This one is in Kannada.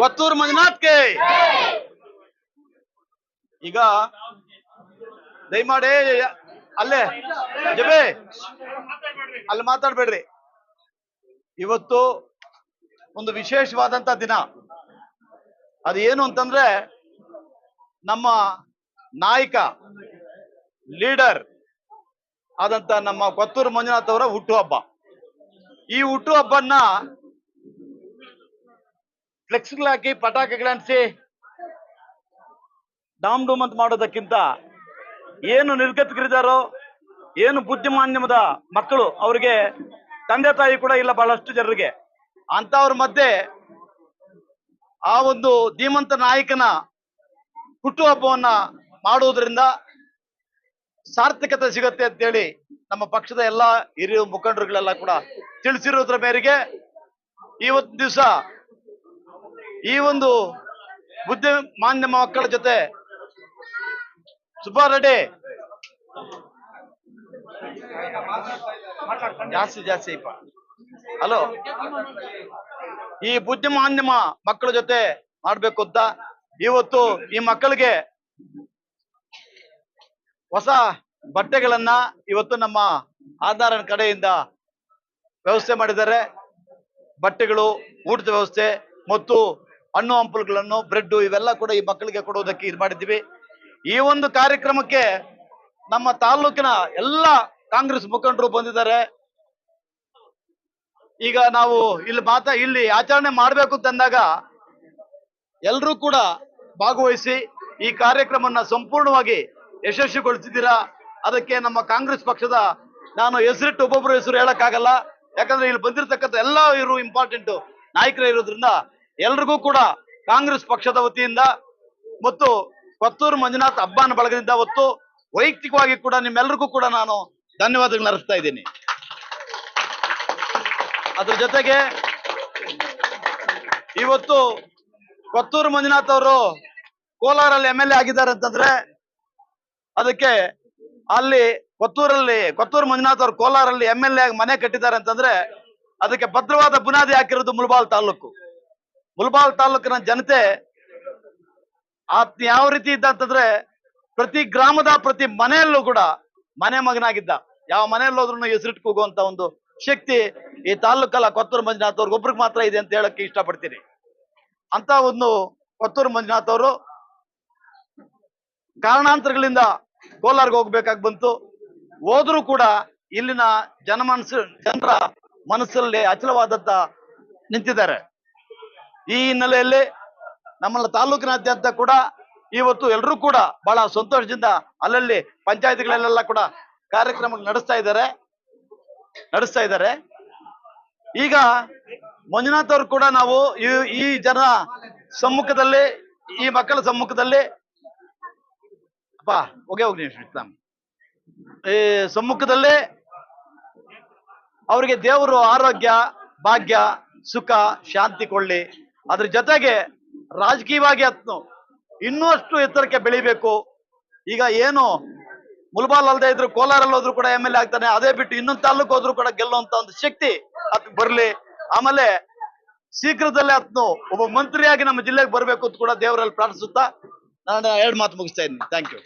ಕೊತ್ತೂರು ಮಂಜುನಾಥ್ಗೆ. ಈಗ ದಯಮಾಡಿ ಅಲ್ಲೇ, ಜಬೆ, ಅಲ್ಲಿ ಮಾತಾಡ್ಬೇಡ್ರಿ. ಇವತ್ತು ಒಂದು ವಿಶೇಷವಾದಂತ ದಿನ. ಅದು ಏನು ಅಂತಂದ್ರೆ ನಮ್ಮ ನಾಯಕ, ಲೀಡರ್ ಆದಂತ ನಮ್ಮ ಕೊತ್ತೂರು ಮಂಜುನಾಥ್ ಅವರ ಹುಟ್ಟುಹಬ್ಬ ಈ ಹುಟ್ಟುಹಬ್ಬನ್ನ ಫ್ಲೆಕ್ಸ್ಗಳು ಹಾಕಿ ಪಟಾಕಿಗಳು ಅಂಟಿಸಿ ಡಾಮ್ ಡೂಮ್ ಅಂತ ಮಾಡೋದಕ್ಕಿಂತ ಏನು ನಿರ್ಗತಿಕರಿದಾರೋ ಏನು ಬುದ್ಧಿಮಾನ್ಯಮದ ಮಕ್ಕಳು, ಅವರಿಗೆ ತಂದೆ ತಾಯಿ ಕೂಡ ಇಲ್ಲ ಬಹಳಷ್ಟು ಜನರಿಗೆ. ಅಂತವ್ರ ಮಧ್ಯೆ ಆ ಒಂದು ಧೀಮಂತ ನಾಯಕನ ಹುಟ್ಟುಹಬ್ಬವನ್ನ ಮಾಡುವುದರಿಂದ ಸಾರ್ಥಕತೆ ಸಿಗತ್ತೆ ಅಂತೇಳಿ ನಮ್ಮ ಪಕ್ಷದ ಎಲ್ಲಾ ಹಿರಿಯ ಮುಖಂಡರುಗಳೆಲ್ಲ ಕೂಡ ತಿಳಿಸಿರೋದ್ರ ಮೇರೆಗೆ ಇವತ್ತು ದಿವಸ ಈ ಒಂದು ಬುದ್ಧಿ ಮಾನ್ಯ ಮಕ್ಕಳ ಜೊತೆ ಸುಬ್ಬಾರೆಡ್ಡಿ ಜಾಸ್ತಿ ಜಾಸ್ತಿ ಇಪ್ಪ. ಹಲೋ. ಈ ಬುದ್ಧಿಮಾನ್ಯಮ ಮಕ್ಕಳ ಜೊತೆ ಮಾಡ್ಬೇಕು ಅಂತ ಇವತ್ತು ಈ ಮಕ್ಕಳಿಗೆ ಹೊಸ ಬಟ್ಟೆಗಳನ್ನ ಇವತ್ತು ನಮ್ಮ ಆಧಾರ ಕಡೆಯಿಂದ ವ್ಯವಸ್ಥೆ ಮಾಡಿದ್ದಾರೆ. ಬಟ್ಟೆಗಳು, ಊಟದ ವ್ಯವಸ್ಥೆ ಮತ್ತು ಹಣ್ಣು ಹಂಪಲುಗಳನ್ನು ಬ್ರೆಡ್ ಇವೆಲ್ಲ ಕೂಡ ಈ ಮಕ್ಕಳಿಗೆ ಕೊಡೋದಕ್ಕೆ ಇದು ಮಾಡಿದ್ದೀವಿ. ಈ ಒಂದು ಕಾರ್ಯಕ್ರಮಕ್ಕೆ ನಮ್ಮ ತಾಲೂಕಿನ ಎಲ್ಲ ಕಾಂಗ್ರೆಸ್ ಮುಖಂಡರು ಬಂದಿದ್ದಾರೆ. ಈಗ ನಾವು ಇಲ್ಲಿ ಮಾತಾ ಇಲ್ಲಿ ಆಚರಣೆ ಮಾಡಬೇಕು ಅಂತಂದಾಗ ಎಲ್ಲರೂ ಕೂಡ ಭಾಗವಹಿಸಿ ಈ ಕಾರ್ಯಕ್ರಮನ ಸಂಪೂರ್ಣವಾಗಿ ಯಶಸ್ವಿಗೊಳಿಸಿದ್ದೀರಾ? ಅದಕ್ಕೆ ನಮ್ಮ ಕಾಂಗ್ರೆಸ್ ಪಕ್ಷದ ನಾನು ಹೆಸರಿಟ್ಟು ಒಬ್ಬೊಬ್ಬರು ಹೆಸರು ಹೇಳಕ್ಕಾಗಲ್ಲ. ಯಾಕಂದ್ರೆ ಇಲ್ಲಿ ಬಂದಿರತಕ್ಕಂಥ ಎಲ್ಲ ಇವರು ಇಂಪಾರ್ಟೆಂಟ್ ನಾಯಕರೇ ಇರೋದ್ರಿಂದ ಎಲ್ರಿಗೂ ಕೂಡ ಕಾಂಗ್ರೆಸ್ ಪಕ್ಷದ ವತಿಯಿಂದ ಮತ್ತು ಕೊತ್ತೂರು ಮಂಜುನಾಥ್ ಹಬ್ಬನ ಬಳಗದಿಂದ ಹೊತ್ತು ವೈಯಕ್ತಿಕವಾಗಿ ಕೂಡ ನಿಮ್ಮೆಲ್ಲರಿಗೂ ಕೂಡ ನಾನು ಧನ್ಯವಾದಗಳನ್ನ ಅರ್ಪಿಸ್ತಾ ಇದ್ದೀನಿ. ಅದ್ರ ಜೊತೆಗೆ ಇವತ್ತು ಕೊತ್ತೂರು ಮಂಜುನಾಥ್ ಅವರು ಕೋಲಾರಲ್ಲಿ ಎಂ ಎಲ್ ಎ ಆಗಿದ್ದಾರೆ ಅಂತಂದ್ರೆ ಅದಕ್ಕೆ ಅಲ್ಲಿ ಕೊತ್ತೂರಲ್ಲಿ ಕೊತ್ತೂರು ಮಂಜುನಾಥ್ ಅವರು ಕೋಲಾರಲ್ಲಿ ಎಂ ಎಲ್ ಎ ಮನೆ ಕಟ್ಟಿದ್ದಾರೆ ಅಂತಂದ್ರೆ ಅದಕ್ಕೆ ಭದ್ರವಾದ ಬುನಾದಿ ಹಾಕಿರೋದು ಮುಳಬಾಲ್ ತಾಲೂಕು. ಮುಲ್ಬಾಲ್ ತಾಲೂಕಿನ ಜನತೆ ಆತ್ ಯಾವ ರೀತಿ ಇದ್ದ ಅಂತಂದ್ರೆ ಪ್ರತಿ ಗ್ರಾಮದ ಪ್ರತಿ ಮನೆಯಲ್ಲೂ ಕೂಡ ಮನೆ ಮಗನಾಗಿದ್ದ. ಯಾವ ಮನೆಯಲ್ಲಿ ಹೋದ್ರು ಹೆಸರಿಟ್ಟು ಕೂಗುವಂತ ಒಂದು ಶಕ್ತಿ ಈ ತಾಲೂಕಲ್ಲ ಕೊತ್ತೂರು ಮಂಜುನಾಥ್ ಅವ್ರಿಗೆ ಒಬ್ರಿಗೆ ಮಾತ್ರ ಇದೆ ಅಂತ ಹೇಳಕ್ಕೆ ಇಷ್ಟಪಡ್ತೀನಿ. ಅಂತ ಒಂದು ಕೊತ್ತೂರು ಮಂಜುನಾಥ್ ಅವರು ಕಾರಣಾಂತರಗಳಿಂದ ಕೋಲಾರ್ಗೆ ಹೋಗ್ಬೇಕಾಗಿ ಬಂತು. ಹೋದ್ರೂ ಕೂಡ ಇಲ್ಲಿನ ಜನಮನಸ್ಸು ಜನರ ಮನಸ್ಸಲ್ಲಿ ಅಚಲವಾದಂತ ನಿಂತಿದ್ದಾರೆ. ಈ ಹಿನ್ನೆಲೆಯಲ್ಲಿ ನಮ್ಮ ತಾಲೂಕಿನಾದ್ಯಂತ ಕೂಡ ಇವತ್ತು ಎಲ್ಲರೂ ಕೂಡ ಬಹಳ ಸಂತೋಷದಿಂದ ಅಲ್ಲಲ್ಲಿ ಪಂಚಾಯತ್ಗಳಲ್ಲೆಲ್ಲ ಕೂಡ ಕಾರ್ಯಕ್ರಮ ನಡೆಸ್ತಾ ಇದ್ದಾರೆ. ನಡೆಸ್ತಾ ಇದ್ದಾರೆ. ಈಗ ಮಂಜುನಾಥ್ ಅವರು ಕೂಡ ನಾವು ಈ ಜನ ಸಮ್ಮುಖದಲ್ಲಿ, ಈ ಮಕ್ಕಳ ಸಮ್ಮುಖದಲ್ಲಿ ಅಪ್ಪ, ಹೋಗಿ ಹೋಗಿ ಇಸ್ಲಾಮ್ ಇಸ್ಲಾಂ ಈ ಸಮ್ಮುಖದಲ್ಲಿ ಅವರಿಗೆ ದೇವರು ಆರೋಗ್ಯ, ಭಾಗ್ಯ, ಸುಖ, ಶಾಂತಿ ಕೊಳ್ಳಿ ಅದ್ರ ಜೊತೆಗೆ ರಾಜಕೀಯವಾಗಿ ಅತ್ನು ಇನ್ನೂ ಅಷ್ಟು ಎತ್ತರಕ್ಕೆ ಬೆಳಿಬೇಕು. ಈಗ ಏನು ಮುಲ್ಬಾಲ್ ಅಲ್ಲದೆ ಇದ್ರು ಕೋಲಾರಲ್ಲಿ ಹೋದ್ರು ಕೂಡ ಎಂ ಎಲ್ ಎ ಆಗ್ತಾನೆ, ಅದೇ ಬಿಟ್ಟು ಇನ್ನೊಂದು ತಾಲೂಕು ಹೋದ್ರು ಕೂಡ ಗೆಲ್ಲುವಂತ ಒಂದು ಶಕ್ತಿ ಅತ್ ಬರ್ಲಿ. ಆಮೇಲೆ ಶೀಘ್ರದಲ್ಲೇ ಅತ್ನು ಒಬ್ಬ ಮಂತ್ರಿಯಾಗಿ ನಮ್ಮ ಜಿಲ್ಲೆಗೆ ಬರಬೇಕು ಅಂತ ಕೂಡ ದೇವರಲ್ಲಿ ಪ್ರಾರ್ಥಿಸುತ್ತಾ ನಾನು ಎರಡು ಮಾತು ಮುಗಿಸ್ತಾ ಇದ್ದೀನಿ. Thank you